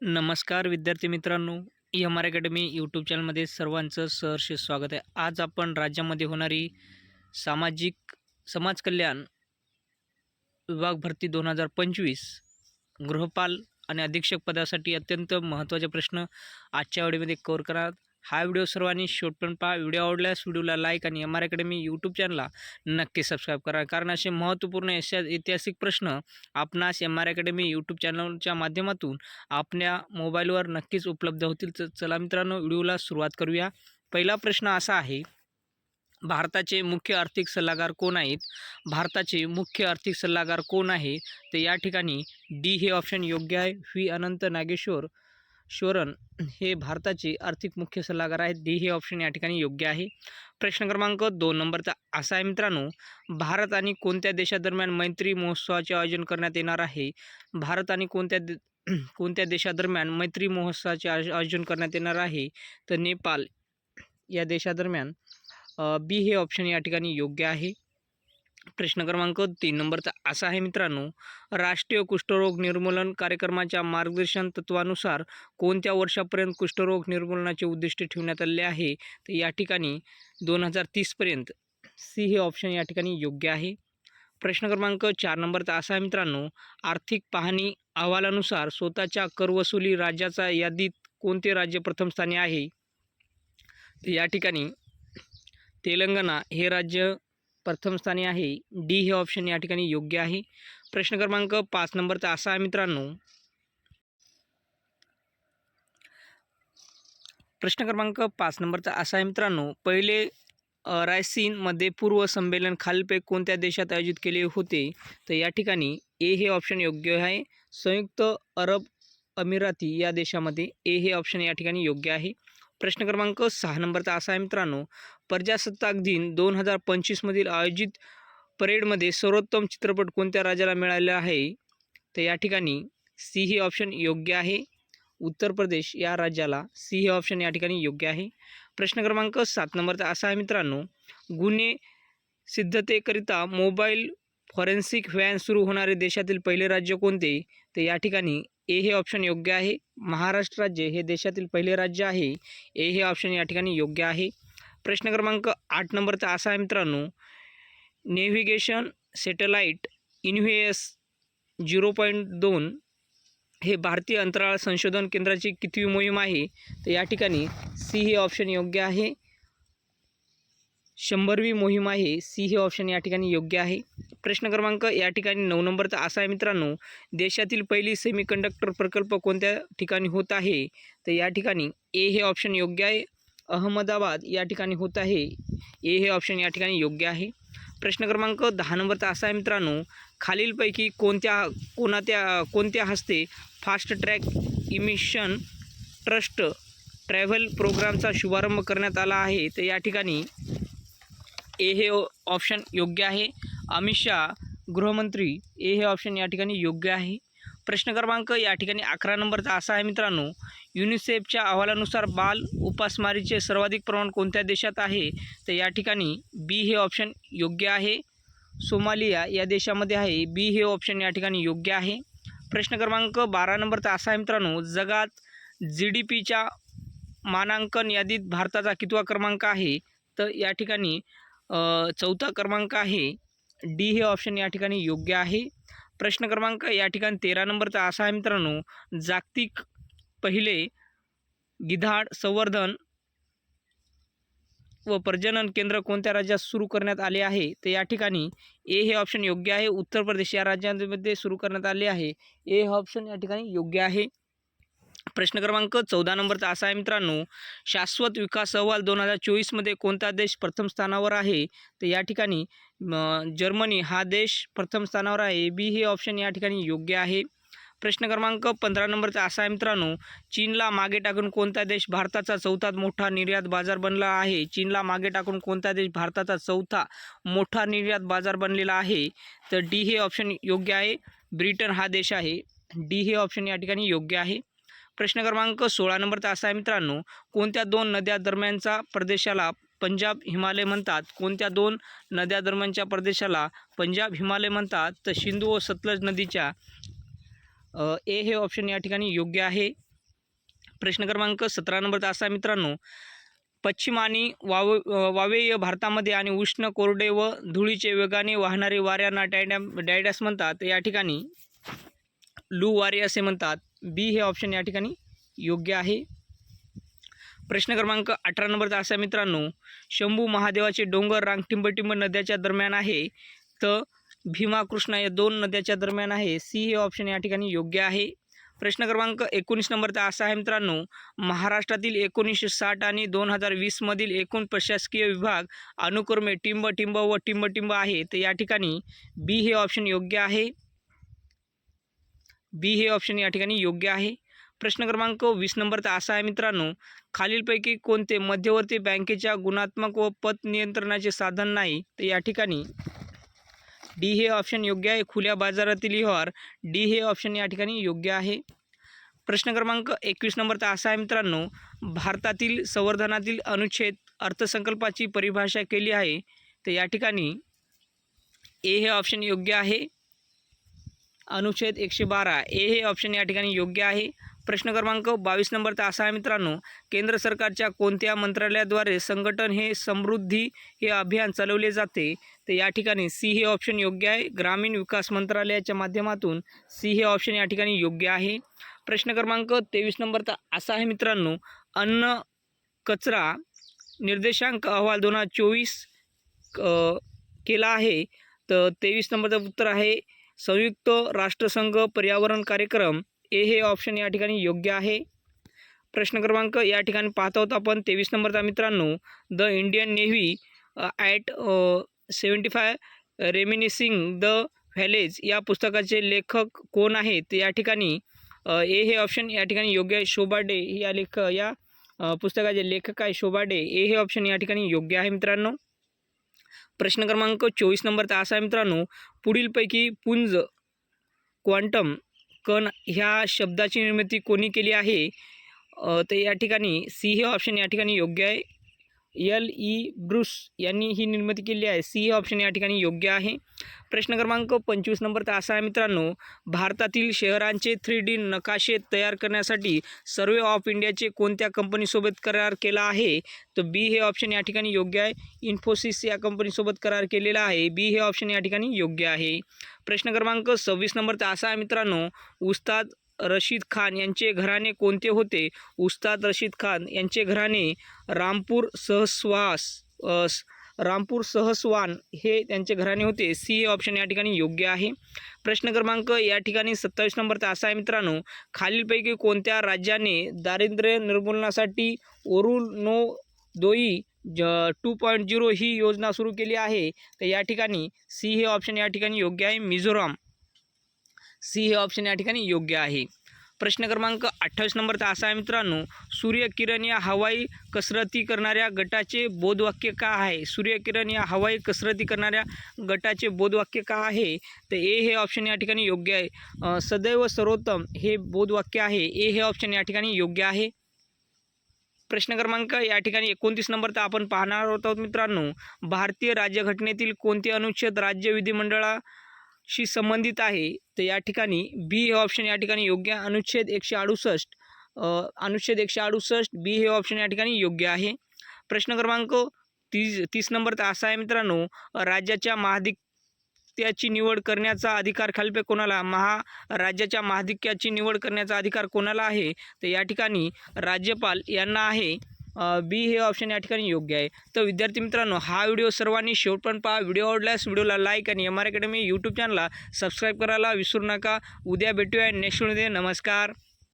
नमस्कार विद्यार्थी मित्रांनो. एम आर अकॅडमी यूट्यूब चॅनलमध्ये सर्वांचं सहर्ष स्वागत आहे. आज आपण राज्यामध्ये होणारी सामाजिक समाज कल्याण विभाग भरती दोन हजार पंचवीस गृहपाल आणि अधीक्षक पदासाठी अत्यंत महत्त्वाचे प्रश्न आजच्या वेळेमध्ये कवर करणार हा व्हिडिओ सर्वांनी शेवटपर्यंत पहा. व्हिडिओ आवडल्यास व्हिडिओला लाईक आणि एम आर अकॅडमी यूट्यूब चॅनलला नक्की सबस्क्राईब करा. कारण असे महत्त्वपूर्ण ऐशा ऐतिहासिक प्रश्न आपणास एम आर अकॅडमी यूट्यूब चॅनलच्या माध्यमातून आपल्या मोबाईलवर नक्कीच उपलब्ध होतील. तर चला मित्रांनो व्हिडिओला सुरुवात करूया. पहिला प्रश्न असा आहे भारताचे मुख्य आर्थिक सल्लागार कोण आहेत? भारताचे मुख्य आर्थिक सल्लागार कोण आहे? तर या ठिकाणी डी हे ऑप्शन योग्य आहे. व्ही अनंत नागेश्वर श्वरन हे भारताचे आर्थिक मुख्य सल्लागार आहेत. डी हे ऑप्शन या ठिकाणी योग्य आहे. प्रश्न क्रमांक दोन नंबरचा असा आहे मित्रांनो भारत आणि कोणत्या देशादरम्यान मैत्री महोत्सवाचे आयोजन करण्यात येणार आहे? भारत आणि कोणत्या दे कोणत्या देशादरम्यान मैत्री महोत्सवाचे आयोजन करण्यात येणार आहे? तर नेपाळ या देशादरम्यान बी हे ऑप्शन या ठिकाणी योग्य आहे. प्रश्न क्रमांक तीन. नंबरचा असा आहे मित्रांनो राष्ट्रीय कुष्ठरोग निर्मूलन कार्यक्रमाच्या मार्गदर्शन तत्वानुसार कोणत्या वर्षापर्यंत कुष्ठरोग निर्मूलनाचे उद्दिष्ट ठेवण्यात आले आहे? तर या ठिकाणी दोन हजार तीसपर्यंत सी हे ऑप्शन या ठिकाणी योग्य आहे. प्रश्न क्रमांक चार. नंबरचा असा आहे मित्रांनो आर्थिक पाहणी अहवालानुसार स्वतःच्या करवसुली राज्याचा यादीत कोणते राज्य प्रथम स्थानी आहे? तर या ठिकाणी तेलंगणा हे राज्य प्रथम स्थानी आहे. डी हे ऑप्शन या ठिकाणी योग्य आहे. प्रश्न क्रमांक पाच नंबरचा असा आहे मित्रांनो. प्रश्न क्रमांक पाच नंबरचा असा आहे मित्रांनो. पहिले अ, रायसीनमध्ये पूर्व संमेलन खालीलपैकी कोणत्या देशात आयोजित केले होते? तर या ए हे ऑप्शन योग्य आहे. संयुक्त अरब अमिराती या देशामध्ये ए हे ऑप्शन या ठिकाणी योग्य आहे. प्रश्न क्रमांक सहा नंबरचा असा आहे मित्रांनो. प्रजासत्ताक दिन दोन हजार पंचवीसमधील आयोजित परेडमध्ये सर्वोत्तम चित्रपट कोणत्या राज्याला मिळालेला आहे? तर या ठिकाणी सी हे ऑप्शन योग्य आहे. उत्तर प्रदेश या राज्याला सी हे ऑप्शन या ठिकाणी योग्य आहे. प्रश्न क्रमांक सात नंबरचा असा आहे मित्रांनो. गुन्हे सिद्धतेकरिता मोबाईल फॉरेन्सिक व्हॅन सुरू होणारे देशातील पहिले राज्य कोणते? तर या ठिकाणी ए हे ऑप्शन योग्य आहे. महाराष्ट्र राज्य हे देशातील पहिले राज्य आहे. ए हे ऑप्शन या ठिकाणी योग्य आहे. प्रश्न क्रमांक आठ नंबरचा असा आहे मित्रांनो. नेव्हिगेशन सॅटेलाईट इन्व्हेएस झिरो पॉईंट दोन हे भारतीय अंतराळ संशोधन केंद्राची कितवी मोहीम आहे? तर या ठिकाणी सी हे ऑप्शन योग्य आहे. शंभरवी मोहीम आहे सी हे ऑप्शन या ठिकाणी योग्य आहे. प्रश्न क्रमांक या ठिकाणी नऊ नंबरचा असा आहे मित्रांनो देशातील पहिली सेमीकंडक्टर प्रकल्प कोणत्या ठिकाणी होत आहे? तर या ठिकाणी ए हे ऑप्शन योग्य आहे अहमदाबाद या ठिकाणी होत आहे ए हे ऑप्शन या ठिकाणी योग्य आहे. प्रश्न क्रमांक दहा नंबरचा असा आहे मित्रांनो खालीलपैकी कोणत्या कोणात्या कोणत्या हस्ते fast track emission trust travel प्रोग्रामचा शुभारंभ करण्यात आला आहे? तर या ठिकाणी ए हे ऑप्शन योग्य आहे. अमित शहा गृहमंत्री ए हे ऑप्शन या ठिकाणी योग्य आहे. प्रश्न क्रमांक या ठिकाणी अकरा नंबरचा असा आहे मित्रांनो. युनिसेफच्या अहवालानुसार बाल उपासमारीचे सर्वाधिक प्रमाण कोणत्या देशात आहे? तर या ठिकाणी बी हे ऑप्शन योग्य आहे. सोमालिया या देशामध्ये आहे. बी हे ऑप्शन या ठिकाणी योग्य आहे. प्रश्न क्रमांक बारा नंबरचा असा आहे मित्रांनो. जगात जी डी पीच्या मानांकन यादीत भारताचा कितवा क्रमांक आहे? तर या ठिकाणी चौथा क्रमांक आहे डी हे ऑप्शन या ठिकाणी योग्य आहे. प्रश्न क्रमांक या ठिकाणी तेरा नंबरचा असा आहे मित्रांनो जागतिक पहिले गिधाड संवर्धन व प्रजनन केंद्र कोणत्या राज्यात सुरू करण्यात आले आहे? तर या ठिकाणी ए हे ऑप्शन योग्य आहे उत्तर प्रदेश या राज्यांमध्ये सुरू करण्यात आले आहे. ए हे ऑप्शन या ठिकाणी योग्य आहे. प्रश्न क्रमांक चौदा नंबरचा असा आहे मित्रांनो. शाश्वत विकास अहवाल दोन हजार चोवीसमध्ये कोणता देश प्रथम स्थानावर आहे? तर या ठिकाणी जर्मनी हा देश प्रथम स्थानावर आहे. बी हे ऑप्शन या ठिकाणी योग्य आहे. प्रश्न क्रमांक पंधरा नंबरचा असा आहे मित्रांनो. चीनला मागे टाकून कोणता देश भारताचा चौथा मोठा निर्यात बाजार बनला आहे? चीनला मागे टाकून कोणता देश भारताचा चौथा मोठा निर्यात बाजार बनलेला आहे? तर डी हे ऑप्शन योग्य आहे. ब्रिटन हा देश आहे. डी हे ऑप्शन या ठिकाणी योग्य आहे. प्रश्न क्रमांक सोळा नंबरचा असा आहे मित्रांनो कोणत्या दोन नद्या दरम्यानचा प्रदेशाला पंजाब हिमालय म्हणतात? कोणत्या दोन नद्या दरम्यानच्या प्रदेशाला पंजाब हिमालय म्हणतात? तर सिंधू व सतलज नदीच्या ए हे ऑप्शन या ठिकाणी योग्य आहे. प्रश्न क्रमांक सतरा नंबरचा असा आहे मित्रांनो पश्चिम आणि वाव वावेय भारतामध्ये आणि उष्ण कोरडे व धुळीचे वेगाने वाहणारे वाऱ्यांना डायडॅ डायडॅस म्हणतात. या ठिकाणी लू वारे असे म्हणतात. बी हे ऑप्शन या ठिकाणी योग्य आहे. प्रश्न क्रमांक अठरा नंबरचा असा मित्रांनो शंभू महादेवाचे डोंगर रांग टिंबटिंब नद्याच्या दरम्यान आहे. तर भीमा कृष्णा या दोन नद्याच्या दरम्यान आहे. सी हे ऑप्शन या ठिकाणी योग्य आहे. प्रश्न क्रमांक एकोणीस नंबरचा असा आहे मित्रांनो महाराष्ट्रातील एकोणीसशे साठ आणि दोन हजार वीसमधील एकूण प्रशासकीय विभाग अनुक्रमे टिंब टिंब व टिंब टिंब आहे. तर या ठिकाणी बी हे ऑप्शन योग्य आहे. बी हे ऑप्शन या ठिकाणी योग्य आहे. प्रश्न क्रमांक वीस नंबरचा असा आहे मित्रांनो खालीलपैकी कोणते मध्यवर्ती बँकेच्या गुणात्मक व पत नियंत्रणाचे साधन नाही? तर या ठिकाणी डी हे ऑप्शन योग्य आहे. खुल्या बाजारातील व्यवहार डी हे ऑप्शन या ठिकाणी योग्य आहे. प्रश्न क्रमांक एकवीस नंबरचा असा आहे मित्रांनो भारतातील संवर्धनातील अनुच्छेद अर्थसंकल्पाची परिभाषा केली आहे. तर या ठिकाणी ए हे ऑप्शन योग्य आहे. अनुच्छेद एकशे बारा. ए हे ऑप्शन या ठिकाणी योग्य आहे. प्रश्न क्रमांक बावीस नंबरचा असा आहे मित्रांनो केंद्र सरकारच्या कोणत्या मंत्रालयाद्वारे संघटन हे समृद्धी हे अभियान चालवले जाते? तर या ठिकाणी सी हे ऑप्शन योग्य आहे. ग्रामीण विकास मंत्रालयाच्या माध्यमातून सी हे ऑप्शन या ठिकाणी योग्य आहे. प्रश्न क्रमांक तेवीस नंबरचा असा आहे मित्रांनो अन्न कचरा निर्देशांक अहवाल दोन हजार चोवीस केला आहे. तर तेवीस नंबरचं उत्तर आहे संयुक्त राष्ट्रसंघ पर्यावरण कार्यक्रम ए हे ऑप्शन या ठिकाणी योग्य आहे. प्रश्न क्रमांक या ठिकाणी पाहत आहोत आपण. तेवीस नंबरचा मित्रांनो the Indian navy at seventy five reminiscing the voyage या पुस्तकाचे लेखक कोण आहेत या ठिकाणी ए हे ऑप्शन या ठिकाणी योग्य आहे. शोभा डे या लेख या पुस्तकाचे लेखक आहे. शोभा डे ए हे ऑप्शन या ठिकाणी योग्य आहे मित्रांनो. प्रश्न क्रमांक चोवीस नंबरचा असा आहे मित्रांनो पुढीलपैकी पुंज क्वांटम कण ह्या शब्दाची निर्मिती कोणी केली आहे? तर या ठिकाणी सी हे ऑप्शन या ठिकाणी योग्य आहे. एल ई ब्रुस यांनी ही निर्मिती केली आहे. सी ऑप्शन या ठिकाणी योग्य आहे. प्रश्न क्रमांक पंचवीस नंबरचा असा आहे मित्रांनो भारतातील शहरांचे थ्री डी नकाशे तयार करण्यासाठी सर्वे ऑफ इंडियाचे कोणत्या कंपनीसोबत करार केला आहे? तर बी हे ऑप्शन या ठिकाणी योग्य आहे. इन्फोसिस या कंपनीसोबत करार केलेला आहे. बी हे ऑप्शन या ठिकाणी योग्य आहे. प्रश्न क्रमांक सव्वीस नंबरचा असा आहे मित्रांनो उस्ताद रशीद खान यांचे घराणे कोणते होते? उस्ताद रशीद खान यांचे घराणे रामपूर सहस्वास रामपूर सहस्वान हे त्यांचे घराणे होते. सी हे ऑप्शन या ठिकाणी योग्य आहे. प्रश्न क्रमांक या ठिकाणी सत्तावीस नंबरचा असा आहे मित्रांनो. खालीलपैकी कोणत्या राज्याने दारिद्र्य निर्मूलनासाठी ओरुल नो दोई ज टू पॉईंट झिरो ही योजना सुरू केली आहे? तर या ठिकाणी सी हे ऑप्शन या ठिकाणी योग्य आहे. मिझोराम. सी हे ऑप्शन या ठिकाणी योग्य आहे. प्रश्न क्रमांक अठ्ठावीस नंबरचा असा आहे मित्रांनो सूर्यकिरण या हवाई कसरती करणाऱ्या गटाचे बोधवाक्य का आहे? सूर्यकिरण या हवाई कसरती करणाऱ्या गटाचे बोधवाक्य का आहे? तर ए हे ऑप्शन या ठिकाणी योग्य आहे. सदैव सर्वोत्तम हे बोधवाक्य आहे. ए हे ऑप्शन या ठिकाणी योग्य आहे. प्रश्न क्रमांक या ठिकाणी एकोणतीस नंबर तर आपण पाहणार आहोत मित्रांनो भारतीय राज्यघटनेतील कोणते अनुच्छेद राज्य शी संबंधित आहे तर या ठिकाणी बी हे ऑप्शन या ठिकाणी योग्य अनुच्छेद एकशे अडुसष्ट अनुच्छेद एकशे अडुसष्ट बी हे ऑप्शन या ठिकाणी योग्य आहे. प्रश्न क्रमांक तीस तीस नंबरचा असा आहे मित्रांनो राज्याच्या महाधिक्याची निवड करण्याचा अधिकार खालपे कोणाला महा राज्याच्या महाधिक्याची निवड करण्याचा अधिकार कोणाला आहे? तर या ठिकाणी राज्यपाल यांना आहे. बी हे ऑप्शन या ठिकाणी योग्य आहे. तर विद्यार्थी मित्रांनो हा व्हिडिओ सर्वांनी शेवटपर्यंत पहा. व्हिडिओ आवडल्यास व्हिडिओला लाईक आणि एम आर अकॅडमी यूट्यूब चॅनलला सबस्क्राईब करायला विसरू नका. उद्या भेटूया नेक्स्ट व्हिडिओ नमस्कार.